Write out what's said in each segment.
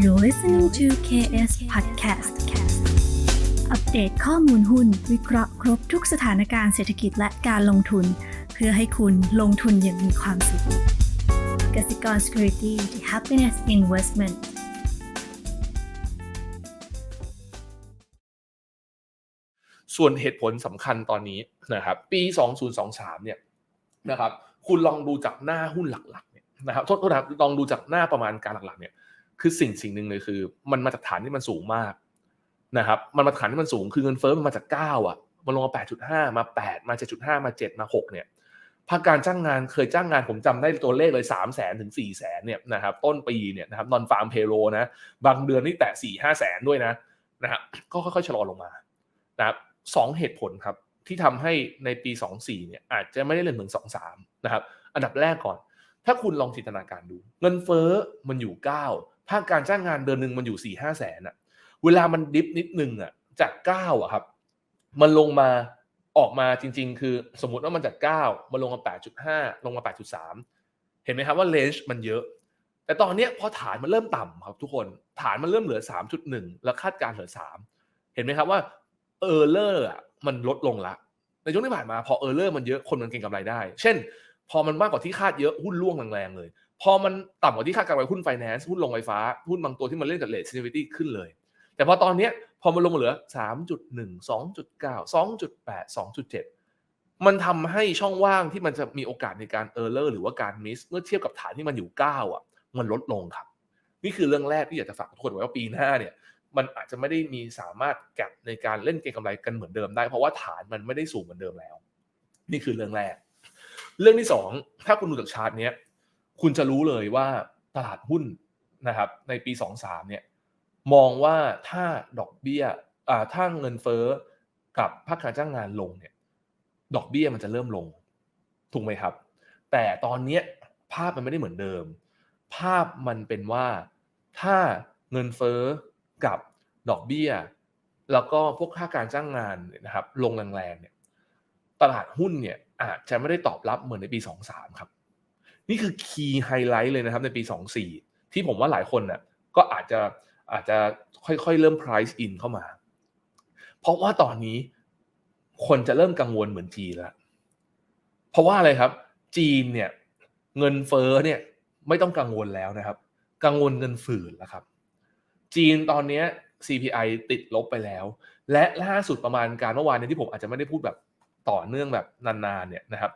You're listening to KS Podcast อัปเดตข้อมูลหุ้น วิเคราะห์ครบทุกสถานการณ์เศรษฐกิจและการลงทุน เพื่อให้คุณลงทุนอย่างมีความสุขกสิกร Security the Happiness Investment ส่วนเหตุผลสำคัญตอนนี้นะครับ ปี 2023 เนี่ยนะครับ คุณลองดูจากหน้าหุ้นหลักๆ เนี่ยนะครับโทษโทษนะครับลองดูจากหน้าประมาณการหลักๆ เนี่ย คือสิ่งสิ่งหนึ่งเลยคือ มันมาจากฐานที่มันสูงมากนะครับ มันมาจากฐานที่มันสูงคือเงินเฟ้อมันมาจาก9อะมันลงมา8.5มา8มา7.5มา7มา6เนี่ยภาคการจ้างงานเคยจ้างงานผมจำได้ตัวเลขเลย3 0 0 0 0 0ถึง4 0 0 0 0 0เนี่ยนะครับต้นปีเนี่ยนะครับนอนฟาร์มเพโลนะบางเดือนนี่แตะ4 5 0 0 0 0ด้วยนะนะครับก็ค่อยๆชะลอลงมานะครับสองเหตุผลครับที่ทำให้ในปี 24เนี่ยอาจจะไม่ได้เล่นเหมือน23นะครับอันดับแรกก่อน ถ้าคุณลองจินตนาการดู เงินเฟ้อมันอยู่ 9 ภาคการจ้างงานเดือนหนึ่งมันอยู่4 5แสนอะเวลามันดิฟนิดนึงอะจาก9อะครับ มันลงมาออกมาจริง ๆ คือสมมติว่ามันจาก9มันลงมา8.5ลงมา8.3เห็นไหมครับว่าเลนจ์มันเยอะ แต่ตอนนี้พอฐานมันเริ่มต่ำครับทุกคนฐานมันเริ่มเหลือ 3.1 แล้วคาดการเหลือ 3 เห็นไหมครับว่าเออร์เลอร์อะมันลดลงละ ในช่วงที่ผ่านมาพอเออร์เลอร์มันเยอะคนมันเก็งกำไรได้ เช่น พอมันมากกว่าที่คาดเยอะหุ้นร่วงแรงๆเลย พอมันต่ำกว่าที่คาดการไว้หุ้นไฟแนนซ์หุ้นลงไฟฟ้า หุ้นบางตัวที่มันเล่นกับเลทเซนซิทิขึ้นเลย แต่พอตอนนี้พอมันลงมาเหลือ 3.1 2.9 2.8 2.7 มันทำให้ช่องว่างที่มันจะมีโอกาสในการเออร์เลอร์หรือว่าการมิสเมื่อเทียบกับฐานที่มันอยู่ 9 อะ มันลดลงครับ นี่คือเรื่องแรกที่อยากจะฝากทุกคนไว้ว่าปีหน้าเนี่ยมันอาจจะไม่ได้มีสามารถแก็บในการเล่นเก็งกำไรกันเหมือนเดิมได้ เพราะว่าฐานมันไม่ได้สูงเหมือนเดิมแล้ว นี่คือเรื่องแรก เรื่องที่สองถ้าคุณดูจากชาร์ตเนี้ย คุณจะรู้เลยว่าตลาดหุ้นนะครับในปี 23เนี่ยมองว่าถ้าดอกเบี้ยอ่าถ้าเงินเฟ้อกับภาคการจ้างงานลงเนี่ยดอกเบี้ยมันจะเริ่มลงถูกไหมครับ แต่ตอนนี้ภาพมันไม่ได้เหมือนเดิม ภาพมันเป็นว่าถ้าเงินเฟ้อกับดอกเบี้ย แล้วก็พวกค่าการจ้างงานนะครับลงแรงๆเนี่ยตลาดหุ้นเนี่ยอาจจะไม่ได้ตอบรับเหมือนในปี 23 ครับ นี่คือคีย์ไฮไลท์เลยนะครับในปี 24 ที่ผมว่าหลายคนน่ะก็อาจจะอาจจะค่อยๆ เริ่ม price in เข้ามา เพราะว่าตอนนี้คนจะเริ่มกังวลเหมือนจีนแล้วเพราะว่าอะไรครับ จีนเนี่ยเงินเฟ้อเนี่ยไม่ต้องกังวลแล้วนะครับ กังวลเงินฝืนแล้วครับ จีนตอนนี้ CPI ติดลบไปแล้ว และล่าสุดประมาณการเมื่อวานนี้ที่ผมอาจจะไม่ได้พูดแบบต่อเนื่องแบบนานๆเนี่ยนะครับ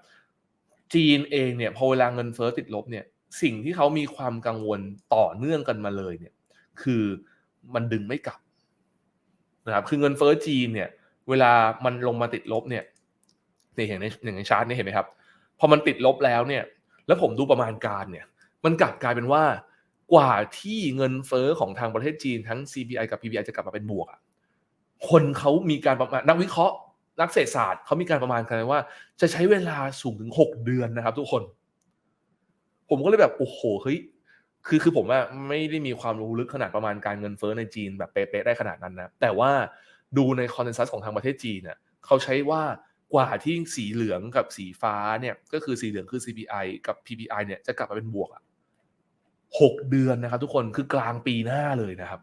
จีนเองเนี่ยพอเวลาเงินเฟ้อติดลบเนี่ยสิ่งที่เขามีความกังวลต่อเนื่องกันมาเลยเนี่ยคือมันดึงไม่กลับนะครับคือเงินเฟ้อจีนเนี่ยเวลามันลงมาติดลบเนี่ยในเห็นในอย่างในชาร์ตนี่เห็นไหมครับพอมันติดลบแล้วเนี่ยแล้วผมดูประมาณการเนี่ยมันกลับกลายเป็นว่ากว่าที่เงินเฟ้อของทางประเทศจีนทั้ง CPI กับ PPI จะกลับมาเป็นบวกอะคนเขามีการประมาณนักวิเคราะห์ นักเศรษฐศาสตร์เขามีการประมาณกันว่า จะใช้เวลาสูงถึง 6 เดือนนะครับ ทุกคน ผมก็เลยแบบโอ้โหเฮ้ยคือคือผมว่าไม่ได้มีความรู้ลึกขนาดประมาณการเงินเฟ้อในจีนแบบเป๊ะๆได้ขนาดนั้นนะแต่ว่าดูในคอนเซนแซสของทางประเทศจีนเนี่ยเขาใช้ว่ากว่าที่สีเหลืองกับสีฟ้าเนี่ย ก็คือสีเหลืองคือ CPI กับ PPI เนี่ยจะกลับมาเป็นบวกอะหกเดือนนะครับ ทุกคนคือกลางปีหน้าเลยนะครับ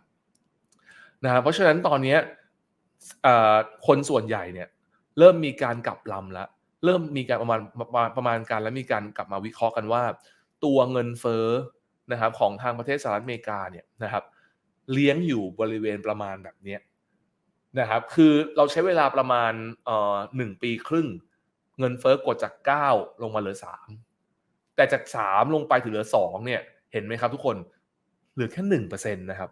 นะเพราะฉะนั้นตอนนี้คนส่วนใหญ่เนี่ย เริ่มมีการกลับลำแล้วเริ่มมีการประมาณประมาณการแล้วมีการกลับมาวิเคราะห์กันว่า ตัวเงินเฟ้อนะครับของทางประเทศสหรัฐอเมริกาเนี่ยนะครับเลี้ยงอยู่บริเวณประมาณแบบนี้นะครับคือเราใช้เวลาประมาณเอ่อหนึ่งปีครึ่ง เงินเฟ้อกดจาก 9 ลงมาเหลือ 3 แต่จาก 3 ลงไปถึงเหลือ2เนี่ยเห็นไหมครับทุกคนเหลือแค่หนึ่งเปอร์เซ็นต์นะครับ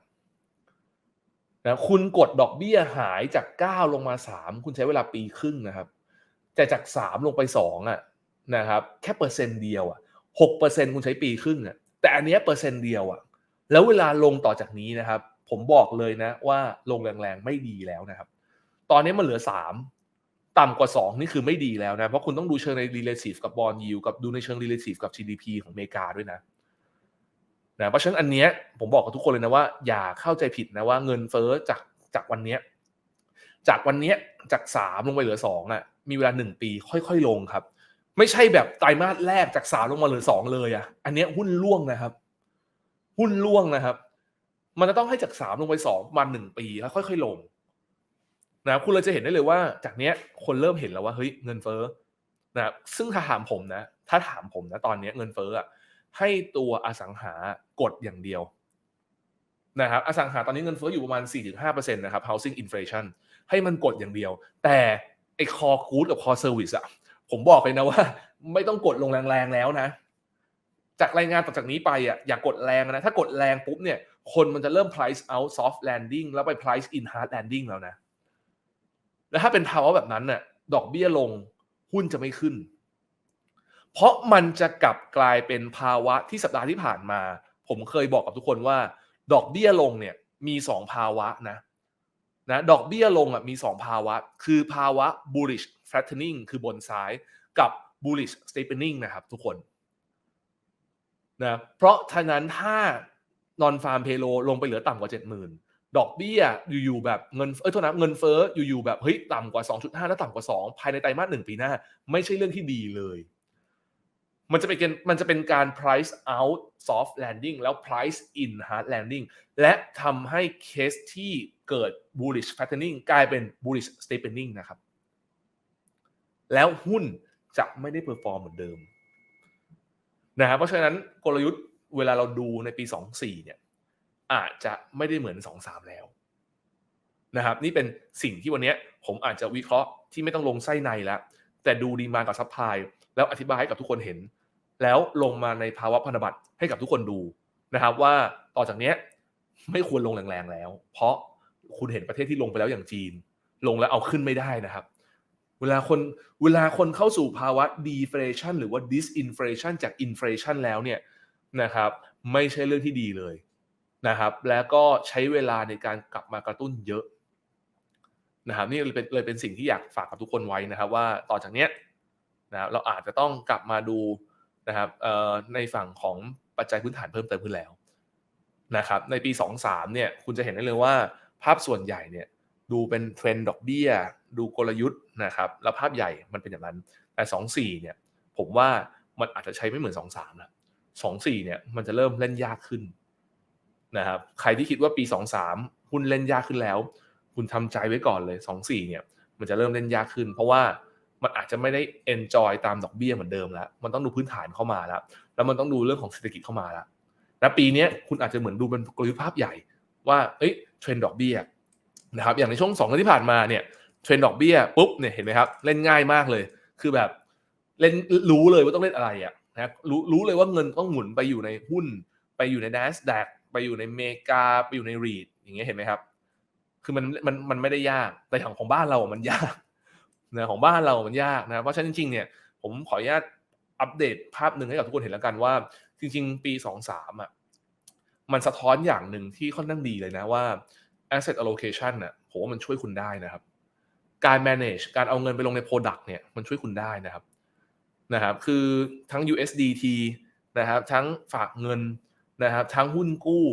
นะคุณกดดอกเบี้ยหายจาก 9 ลงมา 3 คุณใช้เวลาปีครึ่งนะครับ แต่จาก 3 ลงไป2อะนะครับแค่เปอร์เซ็นต์เดียวอะ6เปอร์เซ็นต์คุณใช้ปีครึ่งอะแต่อันนี้เปอร์เซ็นต์เดียวอะแล้วเวลาลงต่อจากนี้นะครับ ผมบอกเลยนะว่าลงแรงๆไม่ดีแล้วนะครับ ตอนนี้มันเหลือ 3 ต่ำกว่า 2 นี่คือไม่ดีแล้วนะ เพราะคุณต้องดูเชิงใน relative กับบอลยิวกับดูในเชิง relative กับ GDP ของอเมริกาด้วยนะ นะเพราะฉะนั้นอันเนี้ยผมบอกกับทุกคนเลยนะว่า อย่าเข้าใจผิดนะว่าเงินเฟ้อจากจากวันเนี้ยจากวันเนี้ยจากสามลงไปเหลือสองอะมีเวลาหนึ่งปี ค่อย ๆ ลงครับ ไม่ใช่แบบไตรมาสแรกจากสามลงมาเหลือสองเลยอะอันเนี้ยหุ้นล่วงนะครับ หุ้นล่วงนะครับ มันจะต้องให้จากสามลงไปสองประมาณหนึ่งปีแล้วค่อย ๆ ลงนะค,คุณเลยจะเห็นได้เลยว่า จากเนี้ยคนเริ่มเห็นแล้วว่าเฮ้ยเงินเฟ้อนะครับซึ่งถ้าถามผมนะ ถ้าถามผมนะตอนเนี้ยเงินเฟ้ออะ ให้ตัวอสังหากดอย่างเดียวนะครับอสังหาตอนนี้เงินเฟ้ออยู่ประมาณ 4-5%นะครับ housing inflation ให้มันกดอย่างเดียว แต่ไอ้ core good กับ core service อะผมบอกเลยนะว่า ไม่ต้องกดลงแรงๆแล้วนะ จากรายงานต่อจากนี้ไปอะอย่ากดแรงนะ ถ้ากดแรงปุ๊บเนี่ย คนมันจะเริ่ม price out soft landing แล้วไป price in hard landing แล้วนะ แล้วถ้าเป็นภาวะแบบนั้นน่ะดอกเบี้ยลงหุ้นจะไม่ขึ้น เพราะมันจะกลับกลายเป็นภาวะที่สัปดาห์ที่ผ่านมา ผมเคยบอกกับทุกคนว่า ดอกเบี้ยลงเนี่ยมีสองภาวะนะนะดอกเบี้ยลงอะมีสองภาวะ คือภาวะ bullish flattening คือบนซ้ายกับ bullish steepening นะครับทุกคนนะเพราะฉะนั้นถ้า non farm payroll ลงไปเหลือต่ำกว่า 70,000 ดอกเบี้ยอยู่ๆแบบเงินเอ้ยโทษนะเงินเฟ้ออยู่ๆแบบเฮ้ยต่ำกว่า 2.5 แล้วต่ำกว่า 2 ภายในไตรมาสหนึ่งปีหน้า ไม่ใช่เรื่องที่ดีเลย มันจะเป็นการมันจะเป็นการ price out soft landing แล้ว price in hard landing และทำให้เคสที่เกิด bullish fattening กลายเป็น bullish steepening นะครับ แล้วหุ้นจะไม่ได้ perform เหมือนเดิมนะครับเพราะฉะนั้นกลยุทธ์เวลาเราดูในปี 24 เนี่ย อาจจะไม่ได้เหมือน 2-3 แล้วนะครับ นี่เป็นสิ่งที่วันนี้ผมอาจจะวิเคราะห์ที่ไม่ต้องลงไส้ในแล้วแต่ดูดีมากับซัพพลายแล้วอธิบายให้กับทุกคนเห็น แล้วลงมาในภาวะพันธบัตรให้กับทุกคนดูนะครับ ว่าต่อจากเนี้ยไม่ควรลงแรงๆแล้ว เพราะคุณเห็นประเทศที่ลงไปแล้วอย่างจีน ลงแล้วเอาขึ้นไม่ได้นะครับ เวลาคนเวลาคนเข้าสู่ภาวะ deflation หรือว่า disinflation จาก inflation แล้วเนี่ยนะครับ ไม่ใช่เรื่องที่ดีเลยนะครับ แล้วก็ใช้เวลาในการกลับมากระตุ้นเยอะนะครับนี่เลยเป็นเลยเป็นสิ่งที่อยากฝากกับทุกคนไว้นะครับ ว่าต่อจากเนี้ยนะครับเราอาจจะต้องกลับมาดู นะครับในฝั่งของปัจจัยพื้นฐานเพิ่มเติมขึ้นแล้วนะครับในปี 23เนี่ยคุณจะเห็นได้เลยว่าภาพส่วนใหญ่เนี่ยดูเป็นเทรนด์ดอกเบี้ย ดูกลยุทธ์นะครับแล้วภาพใหญ่มันเป็นอย่างนั้น แต่24เนี่ยผมว่ามันอาจจะใช้ไม่เหมือน 23นะ24เนี่ยมันจะเริ่มเล่นยากขึ้นนะครับใครที่คิดว่าปี 23หุ้นเล่นยากขึ้นแล้ว คุณทำใจไว้ก่อนเลย 24เนี่ยมันจะเริ่มเล่นยากขึ้น เพราะว่า มันอาจจะไม่ได้ enjoy ตามดอกเบี้ยเหมือนเดิมแล้ว มันต้องดูพื้นฐานเข้ามาแล้ว แล้วมันต้องดูเรื่องของเศรษฐกิจเข้ามาแล้วและปีนี้คุณอาจจะเหมือนดูเป็นกลยุทธ์ภาพใหญ่ว่าเอ้ยเทรนด์ดอกเบี้ยนะครับอย่างในช่วงสองเดือนที่ผ่านมาเนี่ยเทรนด์ดอกเบี้ยปุ๊บเนี่ยเห็นไหมครับเล่นง่ายมากเลย คือแบบเล่นรู้เลยว่าต้องเล่นอะไรอะนะรู้รู้เลยว่าเงินต้องหมุนไปอยู่ในหุ้น ไปอยู่ใน NASDAQ ไปอยู่ในเมกาไปอยู่ในรีดอย่างเงี้ยเห็นไหมครับ คือมันมันมันไม่ได้ยากแต่ของของบ้านเราอะมันยาก นะของบ้านเรามันยากนะเพราะฉะนั้นจริงๆเนี่ยผมขออนุญาตอัปเดตภาพหนึ่งให้กับทุกคนเห็นแล้วกันว่า จริง ๆ ปี 23อะมันสะท้อนอย่างหนึ่งที่ค่อนข้างดีเลยนะว่า asset allocation น่ะผมว่ามันช่วยคุณได้นะครับ การ manage การเอาเงินไปลงใน product เนี่ยมันช่วยคุณได้นะครับนะครับ คือทั้ง USDT นะครับ ทั้งฝากเงินนะครับ ทั้งหุ้นกู้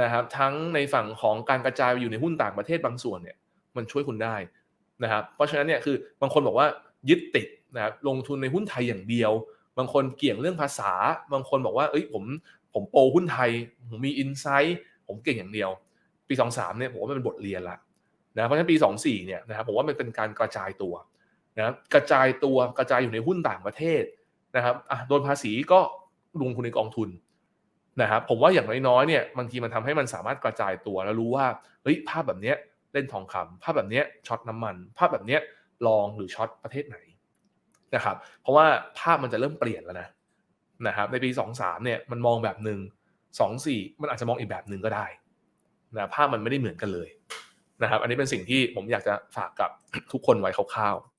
นะครับ ทั้งในฝั่งของการกระจายไปอยู่ในหุ้นต่างประเทศบางส่วนเนี่ย มันช่วยคุณได้ นะครับเพราะฉะนั้นเนี่ยคือบางคนบอกว่ายึดติดนะครับลงทุนในหุ้นไทยอย่างเดียว บางคนเกี่ยงเรื่องภาษา บางคนบอกว่าเอ้ยผมผมโปรหุ้นไทย ผมมีอินไซต์ผมเก่งอย่างเดียว ปี 23เนี่ยผมว่ามันเป็นบทเรียนละนะเพราะฉะนั้นปี 24เนี่ยนะครับผมว่ามันเป็นการกระจายตัวนะกระจายตัวกระจายอยู่ในหุ้นต่างประเทศนะครับอะโดนภาษีก็ลงทุนในกองทุนนะครับผมว่าอย่างน้อยๆเนี่ยบางทีมันทำให้มันสามารถกระจายตัวแล้วรู้ว่าเฮ้ยภาพแบบเนี้ย เล่นทองคำภาพแบบนี้ช็อตน้ำมัน ภาพแบบนี้ลองหรือช็อตประเทศไหนนะครับ เพราะว่าภาพมันจะเริ่มเปลี่ยนแล้วนะนะครับในปี 23เนี่ยมันมองแบบหนึ่ง24 มันอาจจะมองอีกแบบหนึ่งก็ได้นะภาพมันไม่ได้เหมือนกันเลยนะครับ อันนี้เป็นสิ่งที่ผมอยากจะฝากกับทุกคนไว้คร่าวๆ